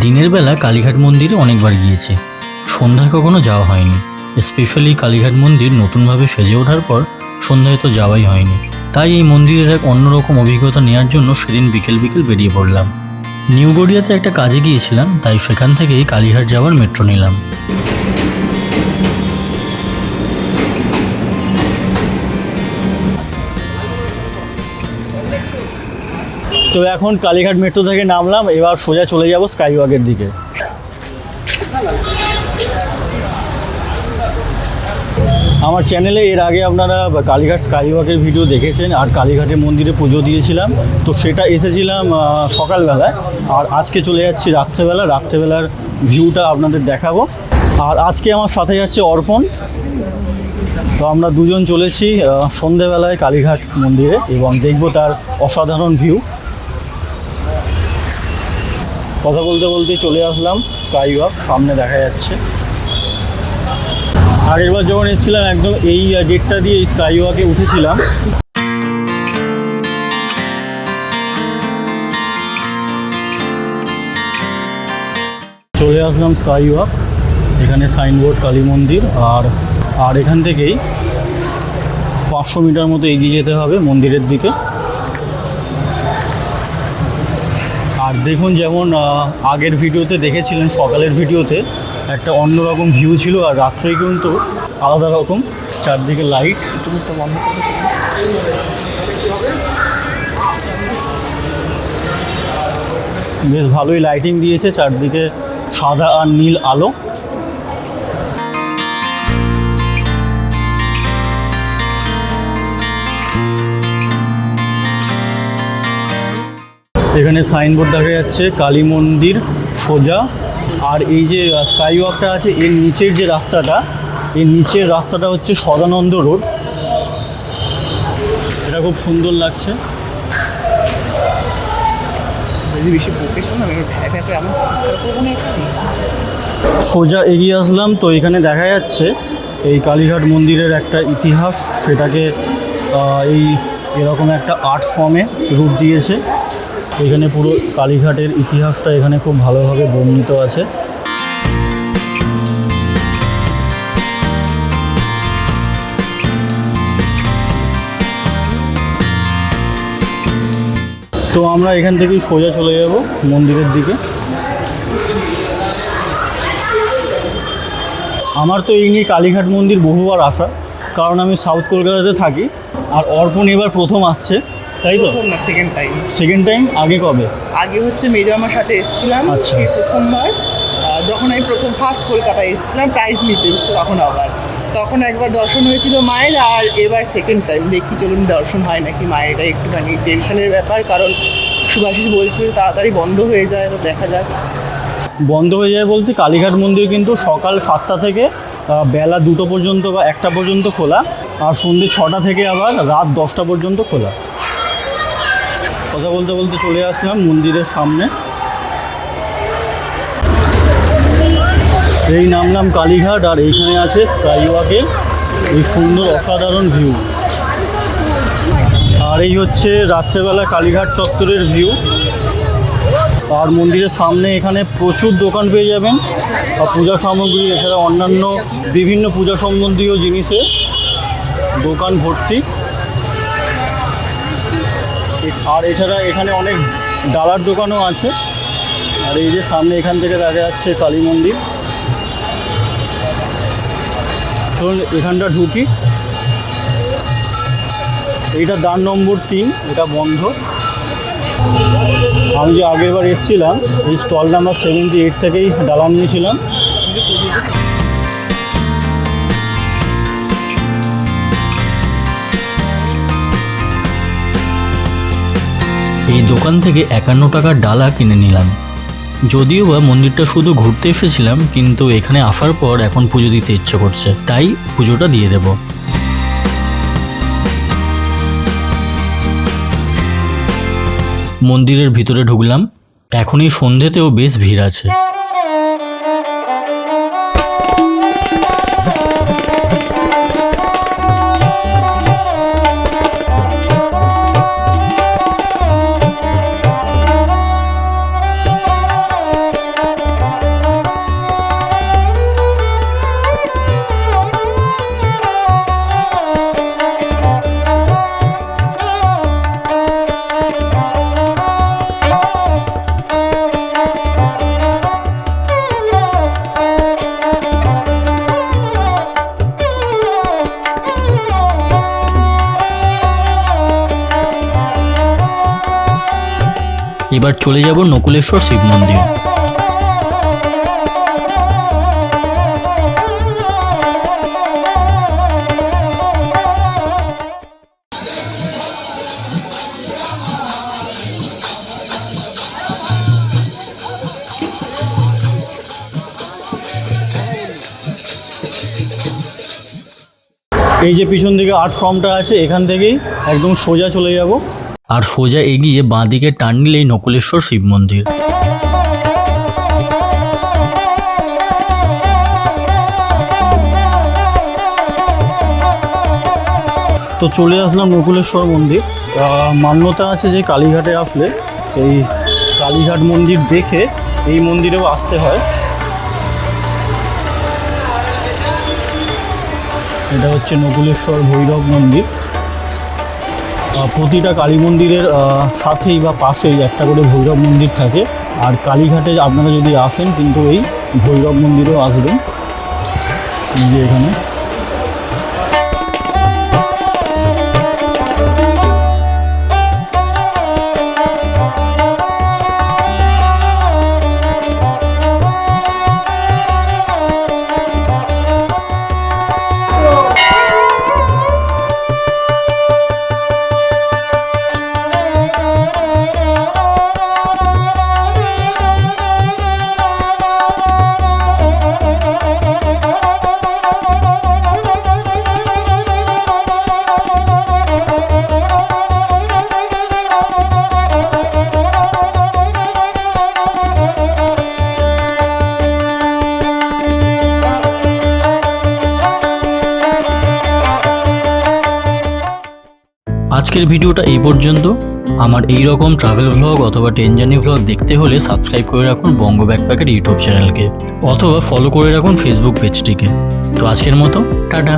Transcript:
দিনের বেলা কালীঘাট মন্দিরে অনেকবার গিয়েছি। সন্ধ্যায় কখনো যাওয়া হয়নি। স্পেশালি কালীঘাট মন্দির নতুনভাবে সেজে ওঠার পর সন্ধ্যায় তো যাওয়াই হয়নি। তাই এই মন্দিরের এক অন্যরকম অভিজ্ঞতা নেওয়ার জন্য সেদিন বিকেল বিকেল বেরিয়ে পড়লাম। নিউ গড়িয়াতে একটা কাজে গিয়েছিলাম, তাই সেখান থেকেই কালীঘাট যাওয়ার মেট্রো নিলাম। তো এখন কালীঘাট মেট্রো থেকে নামলাম, এবার সোজা চলে যাব স্কাইওয়াকের দিকে। আমার চ্যানেলে এর আগে আপনারা কালীঘাট স্কাইওয়াকের ভিডিও দেখেছেন, আর কালীঘাটের মন্দিরে পুজো দিয়েছিলাম। তো সেটা এসেছিলাম সকালবেলায়, আর আজকে চলে যাচ্ছি রাত্রেবেলা। রাত্রেবেলার ভিউটা আপনাদের দেখাবো। আর আজকে আমার সাথে যাচ্ছে অর্পণ। তো আমরা দুজন চলেছি সন্ধেবেলায় কালীঘাট মন্দিরে, এবং দেখব তার অসাধারণ ভিউ কথা বলতে বলতে চলে আসলাম স্কাই ওয়াক, সামনে দেখা যাচ্ছে। আগের বার যখন এসেছিলাম একদম এই গেটটা দিয়ে এই স্কাই ওয়াকে উঠেছিলাম। চলে আসলাম স্কাই ওয়াক, এখানে সাইনবোর্ড কালী মন্দির, আর আর এখান থেকেই পাঁচশো মিটার মতো এগিয়ে যেতে হবে মন্দিরের দিকে। আর দেখুন যেমন আগের ভিডিওতে দেখেছিলেন, সকালের ভিডিওতে একটা অন্যরকম ভিউ ছিল আর রাত্রে কিন্তু আলাদা রকম, চারদিকে লাইট বেশ ভালোই লাইটিং দিয়েছে, চারদিকে সাদা আর নীল আলো। এখানে সাইনবোর্ড দেখা যাচ্ছে, কালী মন্দির সোজা। আর এই যে স্কাই ওয়াকটা আছে, এর নিচের যে রাস্তাটা, এর নিচের রাস্তাটা হচ্ছে সদানন্দ রোড। এটা খুব সুন্দর লাগছে। সোজা এগিয়ে আসলাম, তো এখানে দেখা যাচ্ছে, এই কালীঘাট মন্দিরের একটা ইতিহাস। সেটাকে এই এরকম একটা আর্ট ফর্মে রূপ দিয়েছে। এখানে পুরো কালীঘাটের ইতিহাসটা এখানে খুব ভালোভাবে বর্ণিত আছে। তো আমরা এখান থেকেই সোজা চলে যাব মন্দিরের দিকে। আমার তো এই নিয়ে কালীঘাট মন্দির বহুবার আসা, কারণ আমি সাউথ কলকাতাতে থাকি, আর অর্পণ এবার প্রথম আসছে। তাই তো? প্রথম না সেকেন্ড টাইম সেকেন্ড টাইম আগে কবে? আগে হচ্ছে মেজো আমার সাথে এসেছিলাম আচ্ছা। সেই প্রথমবার। যখন আমি প্রথম ফার্স্ট কলকাতায় এসেছিলাম প্রাইজ নিতে তখন আবার। তখন একবার দর্শন হয়েছিল মায়ের আর এবার সেকেন্ড টাইম দেখি চলুন দর্শন হয় নাকি মায়ের এটা একটুখানি টেনশনের ব্যাপার কারণ সুভাষিস বলছিল তাড়াতাড়ি বন্ধ হয়ে যায় তো দেখা যাক। বন্ধ হয়ে যায় বলতে কালীঘাট মন্দির কিন্তু সকাল সাতটা থেকে বেলা দুটো পর্যন্ত বা একটা পর্যন্ত খোলা আর সন্ধ্যে ছটা থেকে আবার রাত দশটা পর্যন্ত খোলা। কথা বলতে বলতে চলে আসলাম মন্দিরের সামনে। এই নামলাম কালীঘাট, আর এইখানে আছে স্কাই ওয়াকের এই সুন্দর অসাধারণ ভিউ আর এই হচ্ছে রাত্রেবেলা কালীঘাট চত্বরের ভিউ আর মন্দিরের সামনে এখানে প্রচুর দোকান পেয়ে যাবেন। আর পূজা সামগ্রী, এছাড়া অন্যান্য বিভিন্ন পূজা সম্বন্ধীয় জিনিসে দোকান ভর্তি। আর এছাড়া এখানে অনেক ডালার দোকানও আছে। আর এই যে সামনে এখান থেকে দেখা যাচ্ছে কালী মন্দির। চলুন এখানটা ঢুকি। এইটা দান নম্বর তিন, এটা বন্ধ। আমি যে আগের বার এসেছিলাম, এই স্টল নাম্বার সেভেন্টি এইট থেকেই ডালা নিয়েছিলাম। এই দোকান থেকে একান্ন টাকার ডালা কিনে নিলাম। যদিও বা মন্দিরটা শুধু ঘুরতে এসেছিলাম, কিন্তু এখানে আসার পর এখন পুজো দিতে ইচ্ছে করছে। তাই পুজোটা দিয়ে দেব। মন্দিরের ভিতরে ঢুকলাম। এখন এই সন্ধ্যেতেও বেশ ভিড় আছে। এবার চলে যাব নকুলেশ্বর শিব মন্দির। এই যে পিছন দিকে আর্ট ফর্মটা আছে, এখান থেকেই একদম সোজা চলে যাব। আর সোজা এগিয়ে বাঁ দিকে টান নিলেই নকুলেশ্বর শিব মন্দির। তো চলে আসলাম নকুলেশ্বর মন্দির। মান্যতা আছে যে কালীঘাটে আসলে এই কালীঘাট মন্দির দেখে এই মন্দিরেও আসতে হয়। এটা হচ্ছে নকুলেশ্বর ভৈরব মন্দির। প্রতিটা কালী মন্দিরের সাথেই বা পাশেই একটা করে ভৈরব মন্দির থাকে। আর কালীঘাটে আপনারা যদি আসেন, কিন্তু এই ভৈরব মন্দিরেও আসবেন। যে এখানে। আজকের ভিডিওটা এই পর্যন্ত। আমার এই রকম ট্রাভেল ভ্লগ অথবা ট্রেন জার্নি ভ্লগ দেখতে হলে সাবস্ক্রাইব করে রাখুন বঙ্গ ব্যাকপ্যাকের ইউটিউব চ্যানেলকে অথবা ফলো করে রাখুন ফেসবুক পেজটিকে তো আজকের মতো, টাটা।